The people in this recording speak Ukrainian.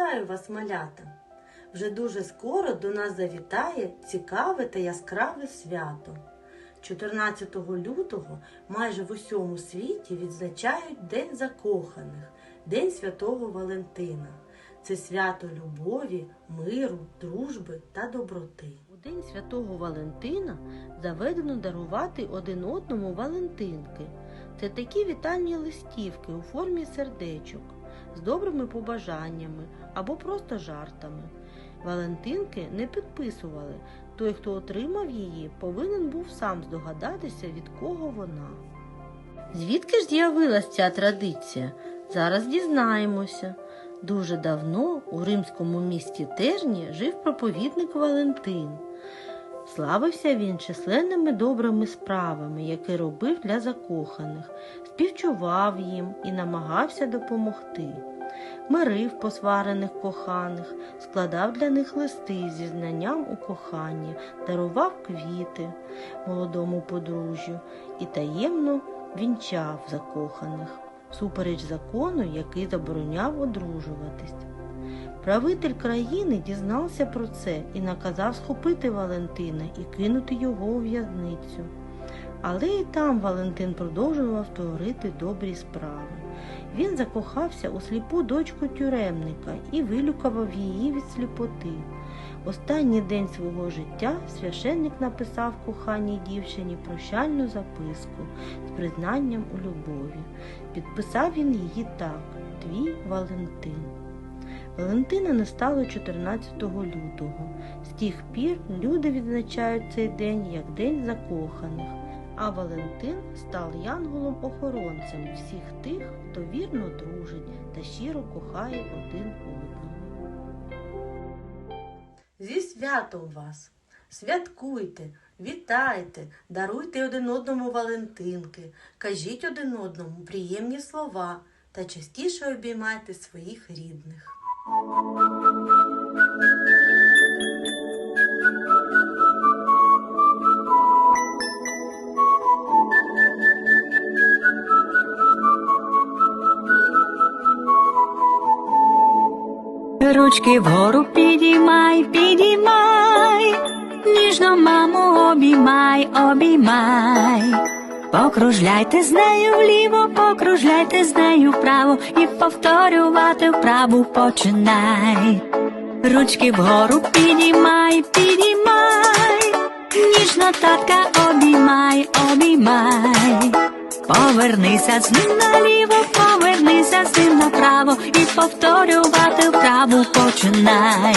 Вітаю вас, малята! Вже дуже скоро до нас завітає цікаве та яскраве свято. 14 лютого майже в усьому світі відзначають День закоханих, День Святого Валентина. Це свято любові, миру, дружби та доброти. У День Святого Валентина заведено дарувати один одному Валентинки. Це такі вітальні листівки у формі сердечок з добрими побажаннями або просто жартами. Валентинки не підписували. Той, хто отримав її, повинен був сам здогадатися, від кого вона. Звідки ж з'явилась ця традиція? Зараз дізнаємося. Дуже давно у римському місті Терні жив проповідник Валентин. Славився він численними добрими справами, які робив для закоханих, співчував їм і намагався допомогти. Мирив посварених коханих, складав для них листи зі знанням у коханні, дарував квіти молодому подружжю і таємно вінчав закоханих, супереч закону, який забороняв одружуватись. Правитель країни дізнався про це і наказав схопити Валентина і кинути його у в'язницю. Але і там Валентин продовжував творити добрі справи. Він закохався у сліпу дочку тюремника і вилюкував її від сліпоти. Останній день свого життя священник написав коханій дівчині прощальну записку з признанням у любові. Підписав він її так Твій Валентин. Валентина не стало 14 лютого. З тих пір люди відзначають цей день як День закоханих, а Валентин став янголом-охоронцем всіх тих, хто вірно дружить та щиро кохає один одного. Зі святом вас! Святкуйте, вітайте, даруйте один одному Валентинки, кажіть один одному приємні слова та частіше обіймайте своїх рідних. Ručky vhoru pidimaj, pidimaj, nižno mamu obimaj, obimaj. Покружляйте з нею вліво, покружляйте з нею вправо і повторювати вправу починай. Ручки вгору підіймай, підіймай, ніжно татка обіймай, обіймай. Повернися з ним наліво, повернися з ним направо і повторювати вправу починай.